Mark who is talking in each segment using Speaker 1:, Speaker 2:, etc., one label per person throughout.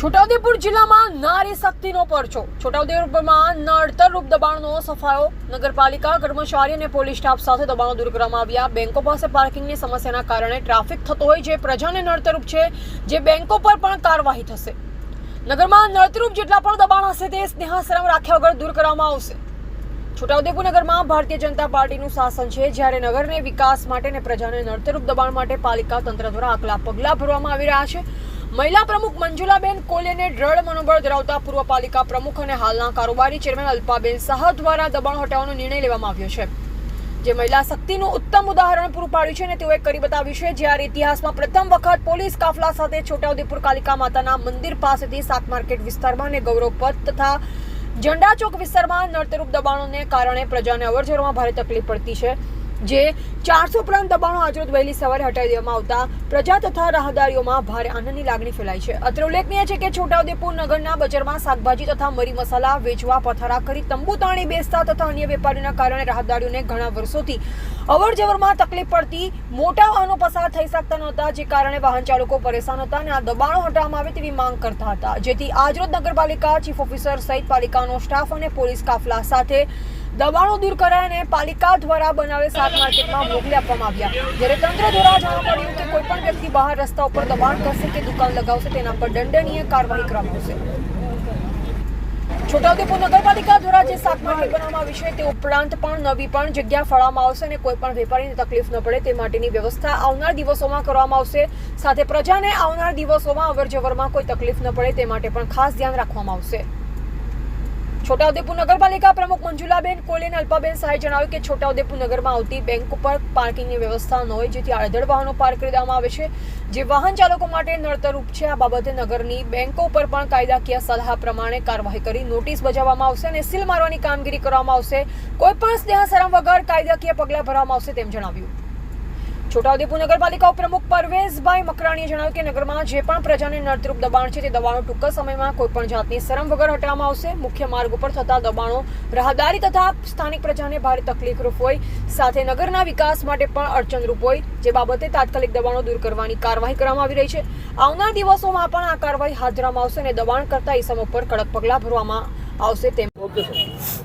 Speaker 1: છોટાઉદેપુર જિલ્લામાં નારી શક્તિનો પરચો. છોટાઉદેપુરમાં નડતરરૂપ દબાણનો સફાયો, નગરપાલિકા, કર્મચારી અને પોલીસ સ્ટાફ સાથે દબાણો દૂર કરવામાં આવ્યા. બેંકો પાસે પાર્કિંગની સમસ્યાના કારણે ટ્રાફિક થતો હોય જે પ્રજાને નડતરરૂપ છે. જે બેંકો પર પણ કાર્યવાહી થશે. નગરમાં નડતરૂપ જેટલા પણ દબાણ હશે તે સ્નેહાશ્રમ રાખ્યા વગર દૂર કરવામાં આવશે. છોટાઉદેપુર નગરમાં ભારતીય જનતા પાર્ટીનું શાસન છે. જ્યારે નગરને વિકાસ માટે અને પ્રજાને નડતરૂપ દબાણ માટે પાલિકા તંત્ર દ્વારા આકલા પગલાં ભરવામાં આવી રહ્યા છે. મહિલા પ્રમુખ મંજુલાબેન કોલેને દ્રઢ મનોબળ ધરાવતા પૂર્વ પાલિકા પ્રમુખ અને હાલના કારોબારી ચેરમેન અલ્પાબેન શાહ દ્વારા દબાણ હટાવવાનો નિર્ણય લેવામાં આવ્યો છે. જે મહિલા શક્તિનું ઉત્તમ ઉદાહરણ પૂરું પાડ્યું છે અને તેઓએ કરી બતાવ્યું છે જ્યારે ઇતિહાસમાં પ્રથમ વખત પોલીસ કાફલા સાથે છોટાઉદેપુર કાલિકા માતાના મંદિર પાસેથી શાક માર્કેટ વિસ્તારમાં અને ગૌરવપથ તથા ઝંડા ચોક વિસ્તારમાં નડતરૂપ દબાણોને કારણે પ્રજાને અવરજવરમાં ભારે તકલીફ પડતી છે. જે ચારસો ઉપરાંત દબાણો આજરોજ વહેલી સવારે હટાવી દેવામાં આવતા પ્રજા તથા રાહદારીઓમાં ભારે આનંદની લાગણી ફેલાઈ છે. અત્રે ઉલ્લેખનીય છે કે છોટાઉદેપુર નગરના બજારમાં શાકભાજી તથા મરી મસાલા વેચવા પથારા કરી તંબુ તાણી બેસતા તથા અન્ય વેપારીઓના કારણે રાહદારીઓને ઘણા વર્ષોથી અવર જવરમાં તકલીફ પડતી મોટા વાહનો પસાર થઈ શકતા નહોતા, જે કારણે વાહન ચાલકો પરેશાન હતા અને આ દબાણો હટાવવામાં આવે તેવી માંગ કરતા હતા. જેથી આજરોજ નગરપાલિકા, ચીફ ઓફિસર સહિત પાલિકાનો સ્ટાફ અને પોલીસ કાફલા સાથે દબાણો દૂર કરાય અને પાલિકા દ્વારા બનાવેલ શાક માર્કેટમાં મોકલી આપવામાં આવ્યા. જ્યારે તંત્ર દ્વારા જાણવા મળ્યું કે કોઈ પણ વ્યક્તિ બહાર રસ્તા ઉપર દબાણ કરશે કે દુકાન લગાવશે, તેના પર દંડનીય કાર્યવાહી કરવામાં આવશે. છોટાઉદેપુર નગરપાલિકા દ્વારા જે શાક માર્કેટ બનાવવામાં આવી છે તે ઉપરાંત પણ નવી પણ જગ્યા ફાળવામાં આવશે અને કોઈ પણ વેપારીને તકલીફ ન પડે તે માટેની વ્યવસ્થા આવનાર દિવસોમાં કરવામાં આવશે. સાથે પ્રજાને આવનાર દિવસોમાં અવરજવરમાં કોઈ તકલીફ ન પડે તે માટે પણ ખાસ ધ્યાન રાખવામાં આવશે. છોટાઉદેપુર નગરપાલિકા પ્રમુખ મંજુલાબેન કોલે અને અલ્પાબેન શાહે જણાવ્યું કે છોટાઉદેપુર નગરમાં આવતી બેંક ઉપર પાર્કિંગની વ્યવસ્થા ન હોય, જેથી આડધડ વાહનો પાર્ક કરી દેવામાં આવે છે, જે વાહન ચાલકો માટે નડતરરૂપ છે. આ બાબતે નગરની બેંકો ઉપર પણ કાયદાકીય સલાહ પ્રમાણે કાર્યવાહી કરી નોટિસ બજાવવામાં આવશે અને સીલ મારવાની કામગીરી કરવામાં આવશે. કોઈ પણ સ્નેહશરમ વગર કાયદાકીય પગલાં ભરવામાં આવશે તેમ જણાવ્યું. છોટાઉદેપુર નગરપાલિકા ઉપપ્રમુખ પરવેશભાઈ મકરાણીએ જણાવ્યું કે નગરમાં જે પણ પ્રજાને નડતરૂપ દબાણ છે તે દબાણો ટૂંક સમયમાં કોઈ પણ જાતની શરમ વગર હટાવવામાં આવશે. મુખ્ય માર્ગ ઉપર થતા દબાણો રાહદારી તથા સ્થાનિક પ્રજાને ભારે તકલીફરૂપ હોય. સાથે નગરના વિકાસ માટે પણ અડચણરૂપ હોય. જે બાબતે તાત્કાલિક દબાણો દૂર કરવાની કાર્યવાહી કરવામાં આવી રહી છે. આવનાર દિવસોમાં પણ આ કાર્યવાહી હાથ ધરવામાં આવશે અને દબાણ કરતા ઇસમો પર કડક પગલાં ભરવામાં આવશે તેમ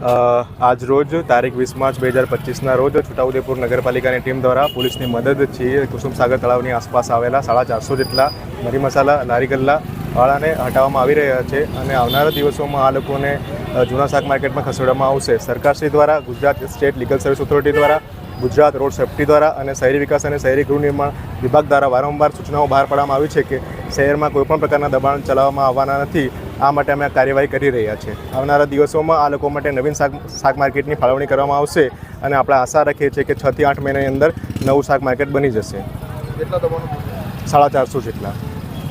Speaker 2: આજ રોજ તારીખ વીસ માર્ચ બે હજાર પચીસના રોજ છોટાઉદેપુર નગરપાલિકાની ટીમ દ્વારા પોલીસની મદદથી કુસુમસાગર તળાવની આસપાસ આવેલા સાડા ચારસો જેટલા મરી મસાલા લારી ગલ્લા વાળાને હટાવવામાં આવી રહ્યા છે અને આવનારા દિવસોમાં આ લોકોને જૂના શાક માર્કેટમાં ખસેડવામાં આવશે. સરકારશ્રી દ્વારા, Gujarat state legal service authority દ્વારા, ગુજરાત રોડ સેફ્ટી દ્વારા અને શહેરી વિકાસ અને શહેરી ગૃહ નિર્માણ વિભાગ દ્વારા વારંવાર સૂચનાઓ બહાર પાડવામાં આવી છે કે શહેરમાં કોઈપણ પ્રકારના દબાણ ચલાવવામાં આવવાના નથી. આ માટે અમે આ કાર્યવાહી કરી રહ્યા છીએ. આવનારા દિવસોમાં આ લોકો માટે નવીન શાક શાક માર્કેટની ફાળવણી કરવામાં આવશે અને આપણે આશા રાખીએ છીએ કે છથી આઠ મહિનાની અંદર નવું શાક માર્કેટ બની જશે.
Speaker 3: કેટલા
Speaker 2: સાડા ચારસો જેટલા.